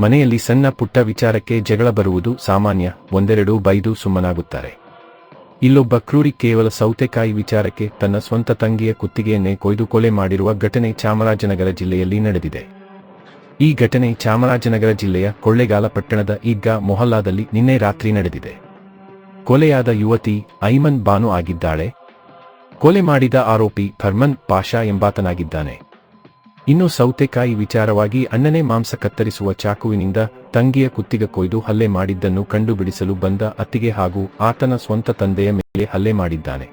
ಮನೆಯಲ್ಲಿ ಸಣ್ಣ ಪುಟ್ಟ ವಿಚಾರಕ್ಕೆ ಜಗಳ ಬರುವುದು ಸಾಮಾನ್ಯ, ಒಂದೆರಡು ಬೈದು ಸುಮ್ಮನಾಗುತ್ತಾರೆ. ಇಲ್ಲೊಬ್ಬ ಕ್ರೂರಿ ಕೇವಲ ಸೌತೆಕಾಯಿ ವಿಚಾರಕ್ಕೆ ತನ್ನ ಸ್ವಂತ ತಂಗಿಯ ಕುತ್ತಿಗೆಯನ್ನೇ ಕೊಯ್ದು ಕೊಲೆ ಮಾಡಿರುವ ಘಟನೆ ಚಾಮರಾಜನಗರ ಜಿಲ್ಲೆಯಲ್ಲಿ ನಡೆದಿದೆ. ಈ ಘಟನೆ ಚಾಮರಾಜನಗರ ಜಿಲ್ಲೆಯ ಕೊಳ್ಳೇಗಾಲ ಪಟ್ಟಣದ ಈಗ್ಗಾ ಮೊಹಲ್ಲಾದಲ್ಲಿ ನಿನ್ನೆ ರಾತ್ರಿ ನಡೆದಿದೆ. ಕೊಲೆಯಾದ ಯುವತಿ ಐಮನ್ ಬಾನು ಆಗಿದ್ದಾಳೆ. ಕೊಲೆ ಮಾಡಿದ ಆರೋಪಿ ಫರ್ಮನ್ ಪಾಷಾ ಎಂಬಾತನಾಗಿದ್ದಾನೆ. ಇನ್ನು ಸೌತೆಕಾಯಿ ವಿಚಾರವಾಗಿ ಅಣ್ಣನೇ ಮಾಂಸ ಕತ್ತರಿಸುವ ಚಾಕುವಿನಿಂದ ತಂಗಿಯ ಕುತ್ತಿಗೆ ಕೊಯ್ದು ಹಲ್ಲೆ ಮಾಡಿದ್ದನ್ನು ಕಂಡುಬಿಡಿಸಲು ಬಂದ ಅತ್ತಿಗೆ ಹಾಗೂ ಆತನ ಸ್ವಂತ ತಂದೆಯ ಮೇಲೆ ಹಲ್ಲೆ ಮಾಡಿದ್ದಾನೆ.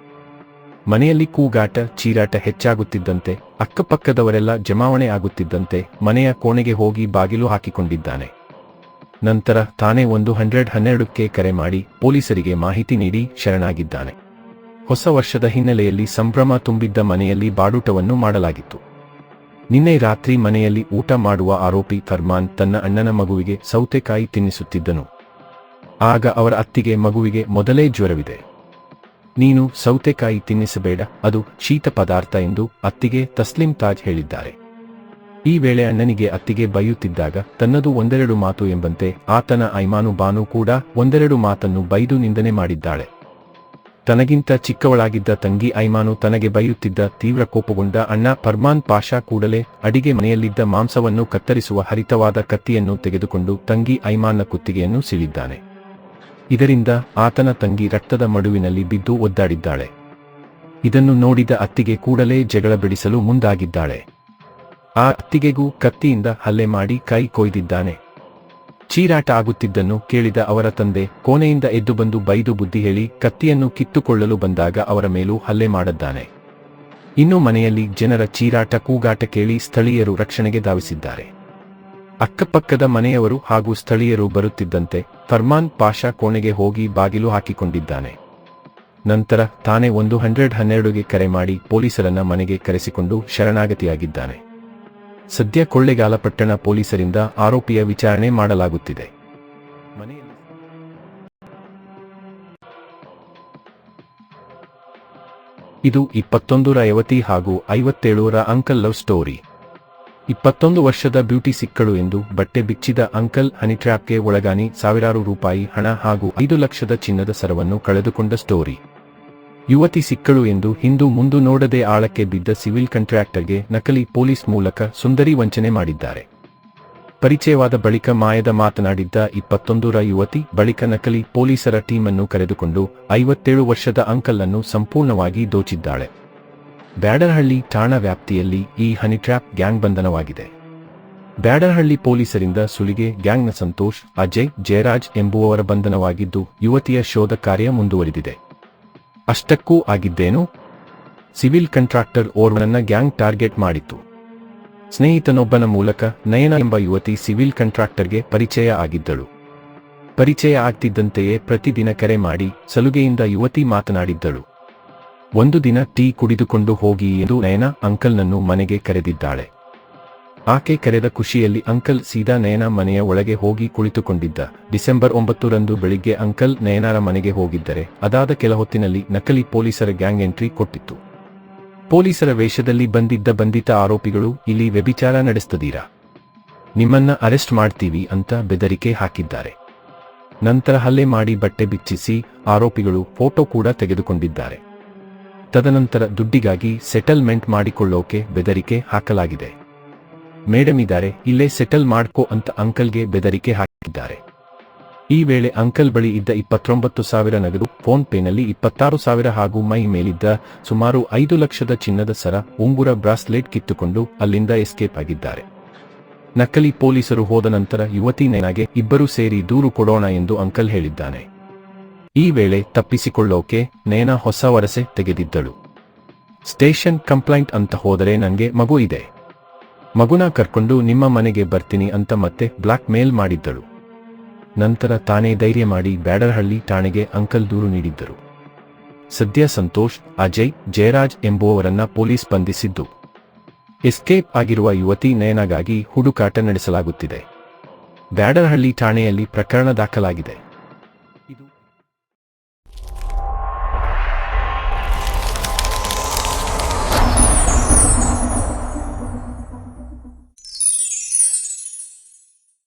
ಮನೆಯಲ್ಲಿ ಕೂಗಾಟ, ಚೀರಾಟ ಹೆಚ್ಚಾಗುತ್ತಿದ್ದಂತೆ, ಅಕ್ಕಪಕ್ಕದವರೆಲ್ಲ ಜಮಾವಣೆ ಆಗುತ್ತಿದ್ದಂತೆ ಮನೆಯ ಕೋಣೆಗೆ ಹೋಗಿ ಬಾಗಿಲು ಹಾಕಿಕೊಂಡಿದ್ದಾನೆ. ನಂತರ ತಾನೇ ಒಂದು ಹಂಡ್ರೆಡ್ ಹನ್ನೆರಡಕ್ಕೆ ಕರೆ ಮಾಡಿ ಪೊಲೀಸರಿಗೆ ಮಾಹಿತಿ ನೀಡಿ ಶರಣಾಗಿದ್ದಾನೆ. ಹೊಸ ವರ್ಷದ ಹಿನ್ನೆಲೆಯಲ್ಲಿ ಸಂಭ್ರಮ ತುಂಬಿದ್ದ ಮನೆಯಲ್ಲಿ ಬಾಡೂಟವನ್ನು ಮಾಡಲಾಗಿತ್ತು. ನಿನ್ನೆ ರಾತ್ರಿ ಮನೆಯಲ್ಲಿ ಊಟ ಮಾಡುವ ಆರೋಪಿ ಫರ್ಮಾನ್ ತನ್ನ ಅಣ್ಣನ ಮಗುವಿಗೆ ಸೌತೆಕಾಯಿ ತಿನ್ನಿಸುತ್ತಿದ್ದನು. ಆಗ ಅವರ ಅತ್ತಿಗೆ ಮಗುವಿಗೆ ಮೊದಲೇ ಜ್ವರವಿದೆ. ನೀನು ಸೌತೆಕಾಯಿ ತಿನ್ನಿಸಬೇಡ, ಅದು ಶೀತ ಪದಾರ್ಥ ಎಂದು ಅತ್ತಿಗೆ ತಸ್ಲಿಂ ತಾಜ್ ಹೇಳಿದ್ದಾರೆ. ಈ ವೇಳೆ ಅಣ್ಣನಿಗೆ ಅತ್ತಿಗೆ ಬೈಯುತ್ತಿದ್ದಾಗ ತನ್ನದು ಒಂದೆರಡು ಮಾತು ಎಂಬಂತೆ ಆತನ ಐಮಾನು ಬಾನು ಕೂಡ ಒಂದೆರಡು ಮಾತನ್ನು ಬೈದು ನಿಂದನೆ ಮಾಡಿದ್ದಾಳೆ. ತನಗಿಂತ ಚಿಕ್ಕವಳಾಗಿದ್ದ ತಂಗಿ ಐಮಾನು ತನಗೆ ಬೈಯುತ್ತಿದ್ದ ತೀವ್ರ ಕೋಪಗೊಂಡ ಅಣ್ಣ ಫರ್ಮಾನ್ ಪಾಷಾ ಕೂಡಲೇ ಅಡಿಗೆ ಮನೆಯಲ್ಲಿದ್ದ ಮಾಂಸವನ್ನು ಕತ್ತರಿಸುವ ಹರಿತವಾದ ಕತ್ತಿಯನ್ನು ತೆಗೆದುಕೊಂಡು ತಂಗಿ ಐಮಾನ್ನ ಕುತ್ತಿಗೆಯನ್ನು ಸಿಳಿದ್ದಾನೆ. ಇದರಿಂದ ಆತನ ತಂಗಿ ರಕ್ತದ ಮಡುವಿನಲ್ಲಿ ಬಿದ್ದು ಒದ್ದಾಡಿದ್ದಾಳೆ. ಇದನ್ನು ನೋಡಿದ ಅತ್ತಿಗೆ ಕೂಡಲೇ ಜಗಳ ಬಿಡಿಸಲು ಮುಂದಾಗಿದ್ದಾಳೆ. ಆ ಅತ್ತಿಗೆಗೂ ಕತ್ತಿಯಿಂದ ಹಲ್ಲೆ ಮಾಡಿ ಕೈ ಕೊಯ್ದಿದ್ದಾನೆ. ಚೀರಾಟ ಆಗುತ್ತಿದ್ದನ್ನು ಕೇಳಿದ ಅವರ ತಂದೆ ಕೋಣೆಯಿಂದ ಎದ್ದು ಬಂದು ಬೈದು ಬುದ್ಧಿ ಹೇಳಿ ಕತ್ತಿಯನ್ನು ಕಿತ್ತುಕೊಳ್ಳಲು ಬಂದಾಗ ಅವರ ಮೇಲೂ ಹಲ್ಲೆ ಮಾಡದ್ದಾನೆ. ಇನ್ನು ಮನೆಯಲ್ಲಿ ಜನರ ಚೀರಾಟ ಕೂಗಾಟ ಕೇಳಿ ಸ್ಥಳೀಯರು ರಕ್ಷಣೆಗೆ ಧಾವಿಸಿದ್ದಾರೆ. ಅಕ್ಕಪಕ್ಕದ ಮನೆಯವರು ಹಾಗೂ ಸ್ಥಳೀಯರು ಬರುತ್ತಿದ್ದಂತೆ ಫರ್ಮಾನ್ ಪಾಷಾ ಕೋಣೆಗೆ ಹೋಗಿ ಬಾಗಿಲು ಹಾಕಿಕೊಂಡಿದ್ದಾನೆ. ನಂತರ ತಾನೇ ಒಂದು ಹಂಡ್ರೆಡ್ ಹನ್ನೆರಡುಗೆ ಕರೆ ಮಾಡಿ ಪೊಲೀಸರನ್ನ ಮನೆಗೆ ಕರೆಸಿಕೊಂಡು ಶರಣಾಗತಿಯಾಗಿದ್ದಾನೆ. ಸದ್ಯ ಕೊಳ್ಳೆಗಾಲ ಪಟ್ಟಣ ಪೊಲೀಸರಿಂದ ಆರೋಪಿಯ ವಿಚಾರಣೆ ಮಾಡಲಾಗುತ್ತಿದೆ. ಇದು ಇಪ್ಪತ್ತೊಂದರ ಯುವತಿ ಹಾಗೂ ಐವತ್ತೇಳರ ಅಂಕಲ್ ಲವ್ ಸ್ಟೋರಿ. ಇಪ್ಪತ್ತೊಂದು ವರ್ಷದ ಬ್ಯೂಟಿ ಸಿಕ್ಕಳು ಎಂದು ಬಟ್ಟೆ ಬಿಚ್ಚಿದ ಅಂಕಲ್ ಹನಿಟ್ರ್ಯಾಪ್ಗೆ ಒಳಗಾನಿ ಸಾವಿರಾರು ರೂಪಾಯಿ ಹಣ ಹಾಗೂ ಐದು ಲಕ್ಷದ ಚಿನ್ನದ ಸರವನ್ನು ಕಳೆದುಕೊಂಡ ಸ್ಟೋರಿ. ಯುವತಿ ಸಿಕ್ಕಳು ಎಂದು ಹಿಂದೂ ಮುಂದು ನೋಡದೆ ಆಳಕ್ಕೆ ಬಿದ್ದ ಸಿವಿಲ್ ಕಾಂಟ್ರಾಕ್ಟರ್ಗೆ ನಕಲಿ ಪೊಲೀಸ್ ಮೂಲಕ ಸುಂದರಿ ವಂಚನೆ ಮಾಡಿದ್ದಾರೆ. ಪರಿಚಯವಾದ ಬಳಿಕ ಮಾಯದ ಮಾತನಾಡಿದ್ದ ಇಪ್ಪತ್ತೊಂದರ ಯುವತಿ ಬಳಿಕ ನಕಲಿ ಪೊಲೀಸರ ಟೀಮನ್ನು ಕರೆದುಕೊಂಡು ಐವತ್ತೇಳು ವರ್ಷದ ಅಂಕಲ್ ಅನ್ನು ಸಂಪೂರ್ಣವಾಗಿ ದೋಚಿದ್ದಾಳೆ. ಬ್ಯಾಡರಹಳ್ಳಿ ಠಾಣಾ ವ್ಯಾಪ್ತಿಯಲ್ಲಿ ಈ ಹನಿಟ್ರ್ಯಾಪ್ ಗ್ಯಾಂಗ್ ಬಂಧನವಾಗಿದೆ. ಬ್ಯಾಡರಹಳ್ಳಿ ಪೊಲೀಸರಿಂದ ಸುಲಿಗೆ ಗ್ಯಾಂಗ್ನ ಸಂತೋಷ್, ಅಜಯ್, ಜಯರಾಜ್ ಎಂಬುವವರ ಬಂಧನವಾಗಿದ್ದು ಯುವತಿಯ ಶೋಧ ಕಾರ್ಯ ಮುಂದುವರಿದಿದೆ. ಅಷ್ಟಕ್ಕೂ ಆಗಿದ್ದೇನು? ಸಿವಿಲ್ ಕಂಟ್ರಾಕ್ಟರ್ ಓರ್ವನನ್ನ ಗ್ಯಾಂಗ್ ಟಾರ್ಗೆಟ್ ಮಾಡಿತ್ತು. ಸ್ನೇಹಿತನೊಬ್ಬನ ಮೂಲಕ ನಯನ ಎಂಬ ಯುವತಿ ಸಿವಿಲ್ ಕಾಂಟ್ರಾಕ್ಟರ್ಗೆ ಪರಿಚಯ ಆಗಿದ್ದಳು. ಪರಿಚಯ ಆಗ್ತಿದ್ದಂತೆಯೇ ಪ್ರತಿದಿನ ಕರೆ ಮಾಡಿ ಸಲುಗೆಯಿಂದ ಯುವತಿ ಮಾತನಾಡಿದ್ದಳು. ಒಂದು ದಿನ ಟೀ ಕುಡಿದುಕೊಂಡು ಹೋಗಿ ಎಂದು ನಯನ ಅಂಕಲ್ನನ್ನು ಮನೆಗೆ ಕರೆದಿದ್ದಾಳೆ. ಆಕೆ ಕರೆದ ಖುಷಿಯಲ್ಲಿ ಅಂಕಲ್ ಸೀದಾ ನಯನ ಮನೆಯ ಒಳಗೆ ಹೋಗಿ ಕುಳಿತುಕೊಂಡಿದ್ದ. ಡಿಸೆಂಬರ್ ಒಂಬತ್ತರಂದು ಬೆಳಿಗ್ಗೆ ಅಂಕಲ್ ನಯನಾರ ಮನೆಗೆ ಹೋಗಿದ್ದರೆ, ಅದಾದ ಕೆಲ ಹೊತ್ತಿನಲ್ಲಿ ನಕಲಿ ಪೊಲೀಸರ ಗ್ಯಾಂಗ್ ಎಂಟ್ರಿ ಕೊಟ್ಟಿತ್ತು. ಪೊಲೀಸರ ವೇಷದಲ್ಲಿ ಬಂದಿದ್ದ ಬಂಧಿತ ಆರೋಪಿಗಳು, ಇಲ್ಲಿ ವ್ಯಭಿಚಾರ ನಡೆಸ್ತದೀರಾ? ನಿಮ್ಮನ್ನ ಅರೆಸ್ಟ್ ಮಾಡ್ತೀವಿ ಅಂತ ಬೆದರಿಕೆ ಹಾಕಿದ್ದಾರೆ. ನಂತರ ಹಲ್ಲೆ ಮಾಡಿ ಬಟ್ಟೆ ಬಿಚ್ಚಿಸಿ, ಆರೋಪಿಗಳು ಫೋಟೋ ಕೂಡ ತೆಗೆದುಕೊಂಡಿದ್ದಾರೆ. ತದನಂತರ ದುಡ್ಡಿಗಾಗಿ ಸೆಟಲ್ಮೆಂಟ್ ಮಾಡಿಕೊಳ್ಳೋಕೆ ಬೆದರಿಕೆ ಹಾಕಲಾಗಿದೆ. ಮೇಡಮ್ ಇದ್ದಾರೆ, ಇಲ್ಲೇ ಸೆಟಲ್ ಮಾಡ್ಕೋ ಅಂತ ಅಂಕಲ್ಗೆ ಬೆದರಿಕೆ ಹಾಕಿದ್ದಾರೆ. ಈ ವೇಳೆ ಅಂಕಲ್ ಬಳಿ ಇದ್ದ ಇಪ್ಪತ್ತೊಂಬತ್ತು ಸಾವಿರ ನಗದು ಫೋನ್ ಪೇನಲ್ಲಿ ಇಪ್ಪತ್ತಾರು ಸಾವಿರ ಹಾಗೂ ಮೈ ಮೇಲಿದ್ದ ಸುಮಾರು ಐದು ಲಕ್ಷದ ಚಿನ್ನದ ಸರ ಉಂಗುರ ಬ್ರಾಸ್ಲೆಟ್ ಕಿತ್ತುಕೊಂಡು ಅಲ್ಲಿಂದ ಎಸ್ಕೇಪ್ ಆಗಿದ್ದಾರೆ. ನಕಲಿ ಪೊಲೀಸರು ಹೋದ ನಂತರ ಯುವತಿ ನೇನಾಗೆ ಇಬ್ಬರು ಸೇರಿ ದೂರು ಕೊಡೋಣ ಎಂದು ಅಂಕಲ್ ಹೇಳಿದ್ದಾನೆ. ಈ ವೇಳೆ ತಪ್ಪಿಸಿಕೊಳ್ಳೋಕೆ ನೇನಾ ಹೊಸ ವರಸೆ ತೆಗೆದಿದ್ದಳು. ಸ್ಟೇಷನ್ ಕಂಪ್ಲೈಂಟ್ ಅಂತ ಹೋದರೆ ನನಗೆ ಮಗು ಇದೆ. ಮಗುನ ಕರ್ಕೊಂಡು ನಿಮ್ಮ ಮನೆಗೆ ಬರ್ತೀನಿ ಅಂತ ಮತ್ತೆ ಬ್ಲಾಕ್ ಮೇಲ್ ಮಾಡಿದ್ದಳು. ನಂತರ ತಾನೇ ಧೈರ್ಯ ಮಾಡಿ ಬ್ಯಾಡರಹಳ್ಳಿ ಠಾಣೆಗೆ ಅಂಕಲ್ ದೂರು ನೀಡಿದ್ದರು. ಸದ್ಯ ಸಂತೋಷ್, ಅಜಯ್, ಜಯರಾಜ್ ಎಂಬುವವರನ್ನ ಪೊಲೀಸ್ ಬಂಧಿಸಿದ್ದು. ಎಸ್ಕೇಪ್ ಆಗಿರುವ ಯುವತಿ ನಯನಗಾಗಿ ಹುಡುಕಾಟ ನಡೆಸಲಾಗುತ್ತಿದೆ. ಬ್ಯಾಡರಹಳ್ಳಿ ಠಾಣೆಯಲ್ಲಿ ಪ್ರಕರಣ ದಾಖಲಾಗಿದೆ.